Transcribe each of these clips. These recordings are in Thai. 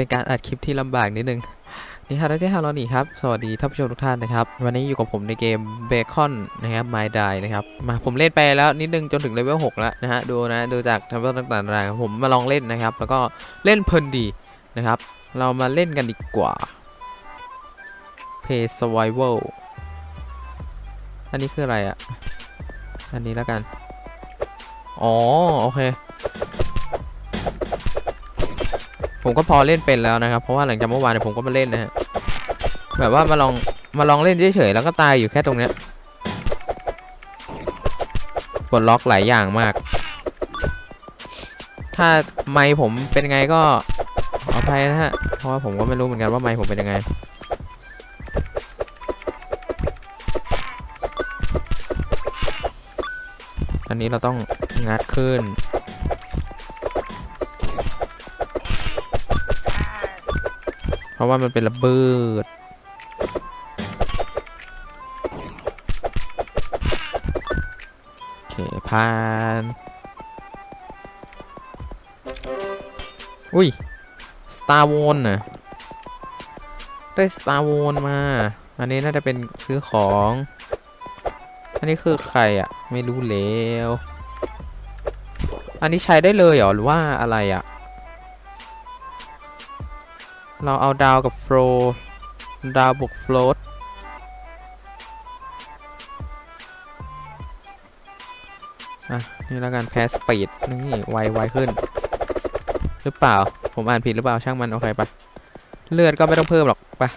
เป็นการอัดคลิปที่ลำบากนิดนึงนี่ฮาร์ดเจฮารอนี่ครับ สวัสดีท่านผู้ชมทุกท่านนะครับ วันนี้อยู่กับผมในเกมเบคอนนะครับ My Die นะครับ มาผมเล่นไปแล้วนิดนึงจนถึงเลเวล6แล้วนะฮะ ดูนะ ดูจากทับเบิลต่างๆ ผมมาลองเล่นนะครับ แล้วก็เล่นเพลินดีนะครับ เรามาเล่นกันดีกว่า Play Survival อันนี้คืออะไรอะอันนี้แล้วกัน อ๋อ โอเค ผมก็พอเล่นเป็นแล้วนะครับ เพราะว่าหลังจากเมื่อวานเนี่ยผมก็มาเล่นนะฮะแบบว่ามาลองมาลองเล่นเฉยๆแล้วก็ตายอยู่แค่ตรงเนี้ยปลดล็อกหลายอย่างมาก ถ้าไมค์ผมเป็นไงก็ขออภัยนะฮะ เพราะว่าผมก็ไม่รู้เหมือนกันว่าไมค์ผมเป็นยังไง อันนี้เราต้องงัดขึ้น ราะว่ามันเป็นระเบิด โอเคผ่าน อุ้ย Star w a r น่ะ ได้ Star w a r มา อันนี้น่าจะเป็นซื้อของ อันนี้คือใครอะไม่รู้แล้ว อันนี้ใช้ได้เลยเหรอ หรือว่าอะไรอะ เราเอาดาวกับโฟลดาวบวกโฟลตอะ นี่แล้วกันแพสสปีด นี่ไวไวขึ้น หรือเปล่า ผมอ่านผิดหรือเปล่าช่างมัน โอเคปะเลือดก็ไม่ต้องเพิ่มหรอกปะ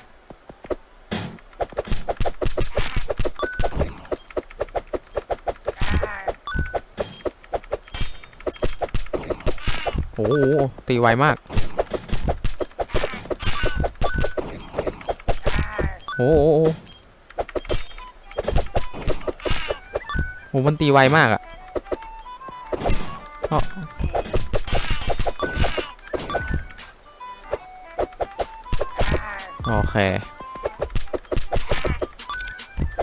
โอ้โหตีไวมาก โอ้โหโอ้โหโหมันตีไวมากอะอ้อโอเค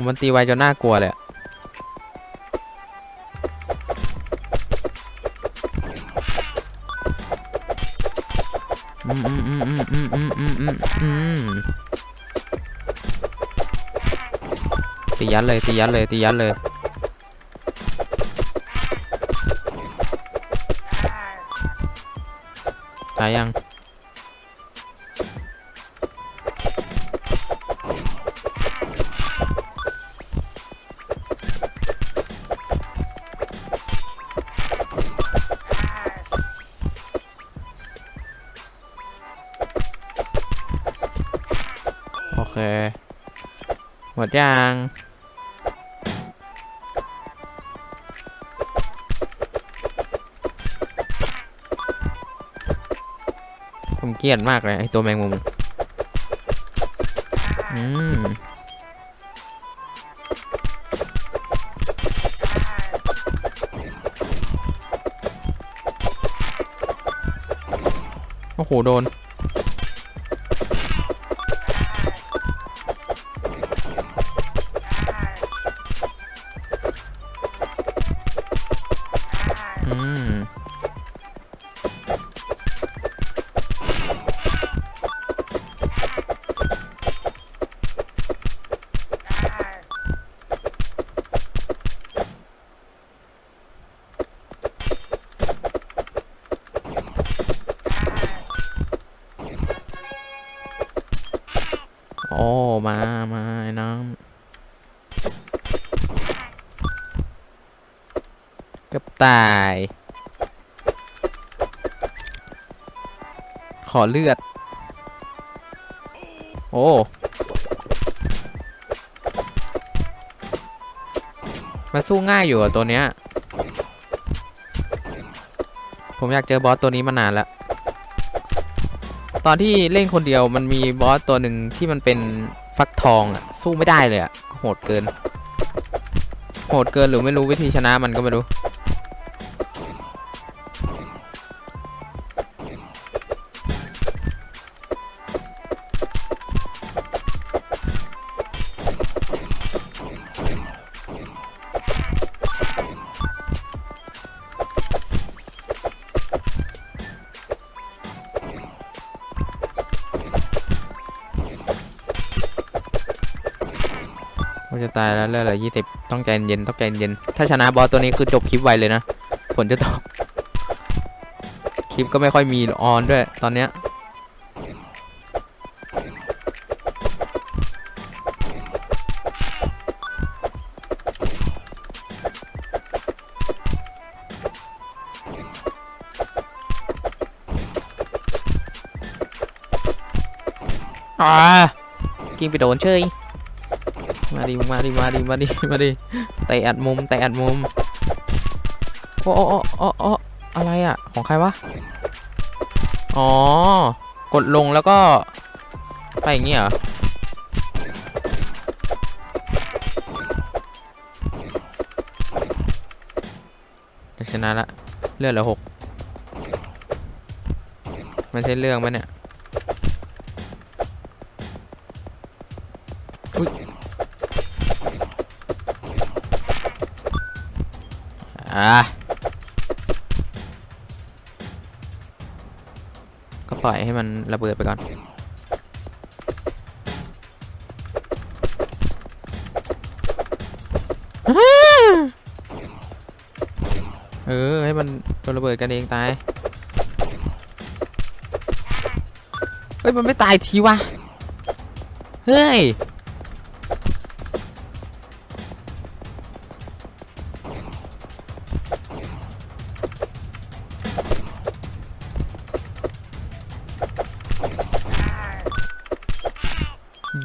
มันตีไวจนน่ากลัวเลยอะอืมอืมอืมอืมอืมอืมอืมอืม ตียัดเลยตียัดเลยตียัดเลยตายยังโอเค หมดยัง เกลียดมากเลยไอตัวแมงมุมอืมโอ้โหโดน มา มาไอ้น้องกับตาย ขอเลือด โอ้มาสู้ง่ายอยู่อะตัวเนี้ย ผมอยากเจอบอสตัวนี้มานานแล้ว ตอนที่เล่นคนเดียวมันมีบอสตัวหนึ่งที่มันเป็น ฟักทองอะสู้ไม่ได้เลยอะโหดเกิน โหดเกินหรือไม่รู้วิธีชนะมันก็ไม่รู้ จะตายแล้วเลือดเหลือยี่สิบต้องใจเย็นต้องใจเย็น ถ้าชนะบอสตัวนี้คือจบคลิปไวเลยนะฝนจะตกคลิปก็ไม่ค่อยมีออนด้วยตอนเนี้ยอ่ากินไปโดนเชย มาดิมาดิมาดิมาดิมาดิเตะอัดมุมเตะอัดมุมโอ้โอ้โอ้โอ้อะไรอะของใครวะอ๋อกดลงแล้วก็ไปอย่างงี้เหรอชนะละเลือดเหลือหกมันใช่เรื่องไหมเนี่ย อะก็ปล่อยให้มันระเบิดไปก่อน เออ ให้มันโดนระเบิดกันเองตาย เฮ้ย มันไม่ตายทีวะ เฮ้ย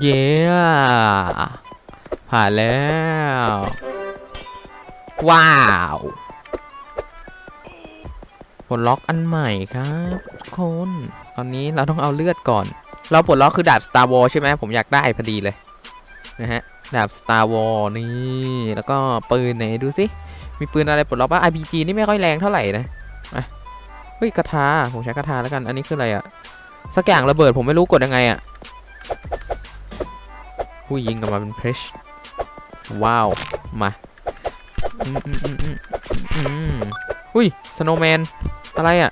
เย้ผ่านแล้ว ว้าวปลดล็อกอันใหม่ครับคนตอนนี้เราต้องเอาเลือดก่อน เราปลดล็อกคือดาบ Star Wars ใช่ไหมผมอยากได้พอดีเลยนะฮะดาบ Star Wars นี่ แล้วก็ปืนไหนดูสิ มีปืนอะไรปลดล็อกบ้าง RPG นี่ไม่ค่อยแรงเท่าไหร่นะอะเฮ้ยกระทาผมใช้กระทาแล้วกัน อันนี้คืออะไรอะสักอย่างระเบิดผมไม่รู้กดยังไงอะ ผู้ยิงกลับมาเป็นเพรชว้าว มาอืมอืมอืมอืมอุ้ยสโนว์แมน อะไรอะ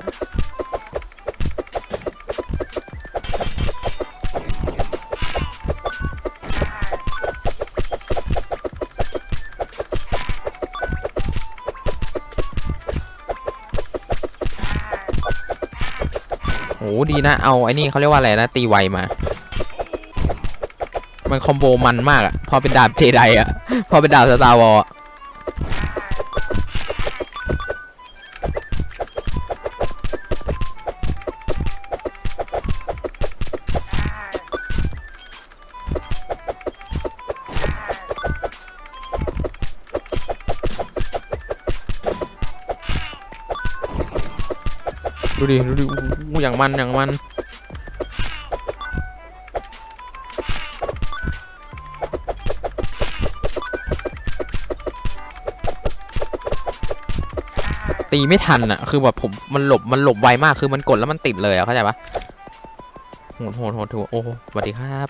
โอ้ดีนะ เอาไอ้นี่เขาเรียกว่าอะไรนะ ตีไวมา มันคอมโบมันมากอะพอเป็นดาบเจไดอะพอเป็นดาบสตาร์วอลดูดิ ดูดิอู้อย่างมันอย่างมัน ตีไม่ทันอะคือแบบผมมันหลบมันหลบไวมากคือมันกดแล้วมันติดเลยอะเข้าใจปะโหดโหดโหดโหดโอ้สวัสดีครับ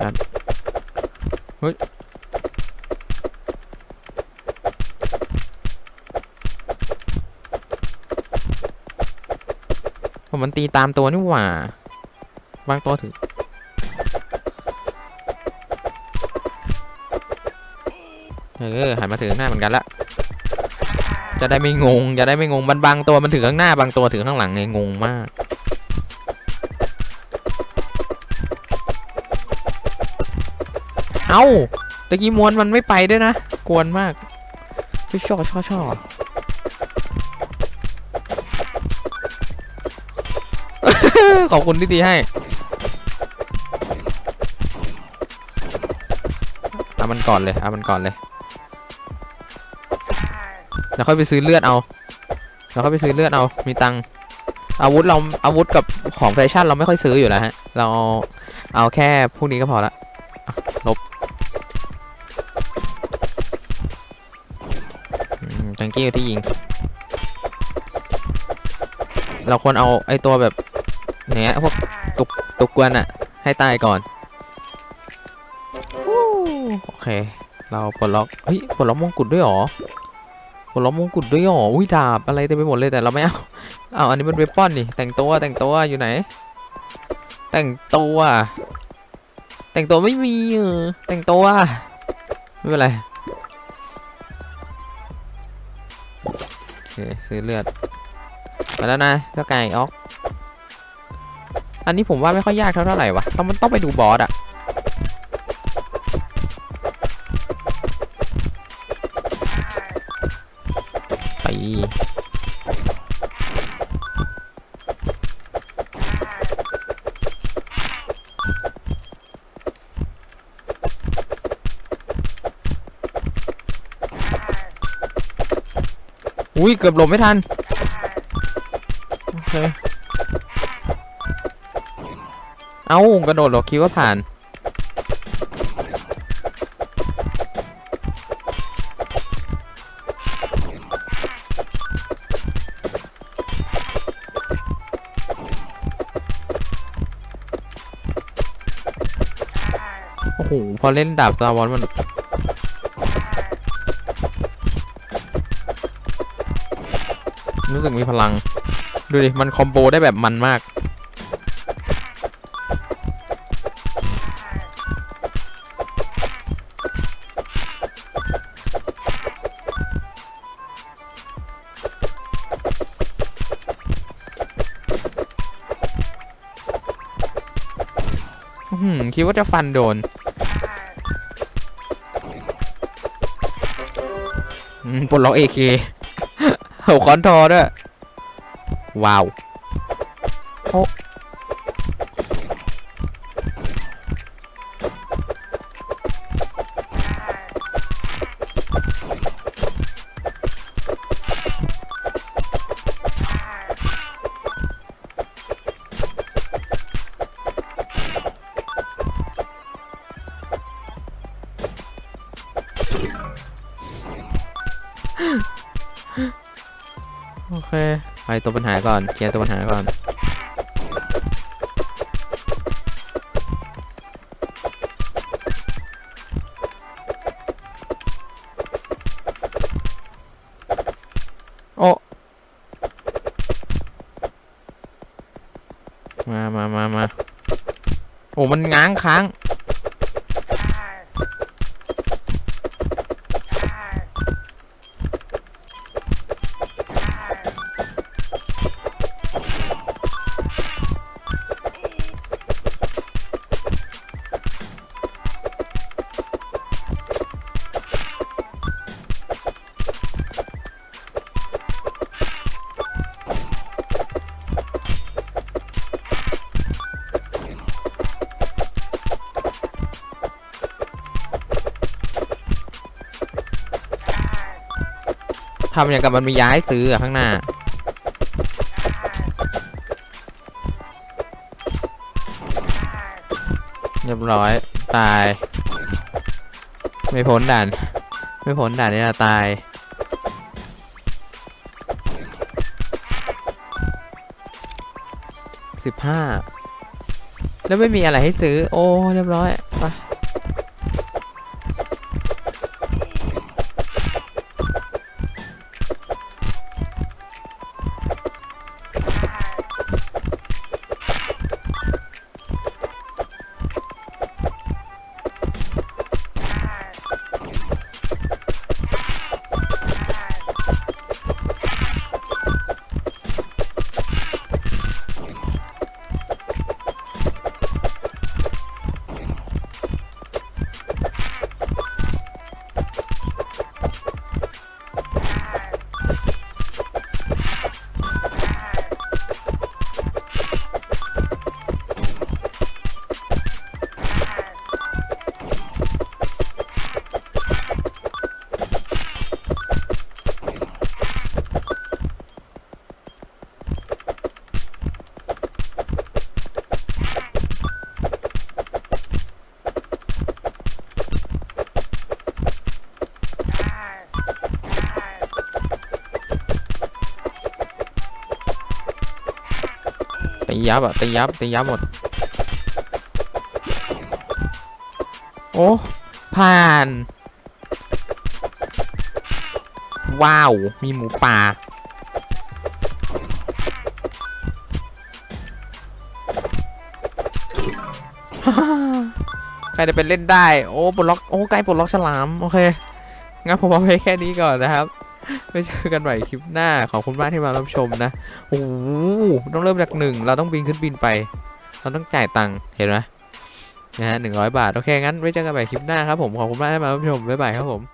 นั่นเฮ้ยผมมันตีตามตัวนี่หว่า บางตัวถือ เออหันมาถือข้างหน้าเหมือนกันละจะได้ไม่งง จะได้ไม่งงมันบางตัวมันถือข้างหน้าบางตัวถือข้างหลังไงงงมาก เอาตะกี้ม้วนมันไม่ไปด้วยนะกวนมากช่อช่อช่อช่อขอบคุณที่ตีให้เอามันก่อนเลยเอามันก่อนเลย แล้วค่อยไปซื้อเลือดเอาแล้วค่อยไปซื้อเลือดเอามีตังค์อาวุธเราอาวุธกับของแฟชั่นเราไม่ค่อยซื้ออยู่แล้วฮะ เราเอาแค่พวกนี้ก็พอละลบจังกี้ที่ยิง เราควรเอาไอตัวแบบเนี้ยพวกตุกตุกกวนอะให้ตายก่อนโอเค เราปลดล็อกเฮ้ยปลดล็อกมงกุฎด้วยหรอ หัวล้อมงกุฎด้วยหรออุ้ยดาบอะไรเต็มไปหมดเลยแต่เราไม่เอาเอาอันนี้มันเวปอนนี่แต่งตัวแต่งตัวอยู่ไหน แต่งตัวแต่งตัวไม่มีแต่งตัวไม่เป็นไรโอเคซื้อเลือดไปแล้วนะเจ้าไก่ออกอันนี้ผมว่าไม่ค่อยยากเท่าเท่าไหร่วะต้องมันต้องไปดูบอสอะ อุ้ยเกือบหลบไม่ทัน โอเค เอากระโดดหรอกคิดว่าผ่าน โอ้โห พอเล่นดาบซาวอนมัน รู้สึกมีพลัง ดูดิ มันคอมโบได้แบบมันมากอื้อหือคิดว่าจะฟันโดนอืมปลดล็อกเอเค เอาคอนทอด้วย ว้าวโอ้ เคไปตัวปัญหาก่อนเคลียร์ตัวปัญหาก่อนโอ้มามามามาโอ้มันง้างค้าง ทำอย่างกับมันมีย้ายซื้ออะข้างหน้า เรียบร้อย ตาย ไม่พ้นด่าน ไม่พ้นด่านนี้นะตาย สิบห้า แล้วไม่มีอะไรให้ซื้อ โอ้ เรียบร้อย ยับอะตียับตียับหมด โอ้ผ่าน ว้าว มีหมูป่าใครจะเป็นเล่นได้ โอ้ปลดล็อก โอ้ใกล้ปลดล็อกฉลาม โอเค งั้นผมเอาไปแค่นี้ก่อนนะครับ ไว้เจอกันใหม่คลิปหน้าขอบคุณมากที่มารับชมนะโอ้โหต้องเริ่มจากหนึ่งเราต้องบินขึ้นบินไป เราต้องจ่ายตังค์เห็นไหมนะฮะหนึ่งร้อยบาท โอเคงั้นไว้เจอกันใหม่คลิปหน้าครับผมขอบคุณมากที่มารับชมบ๊ายบายครับผม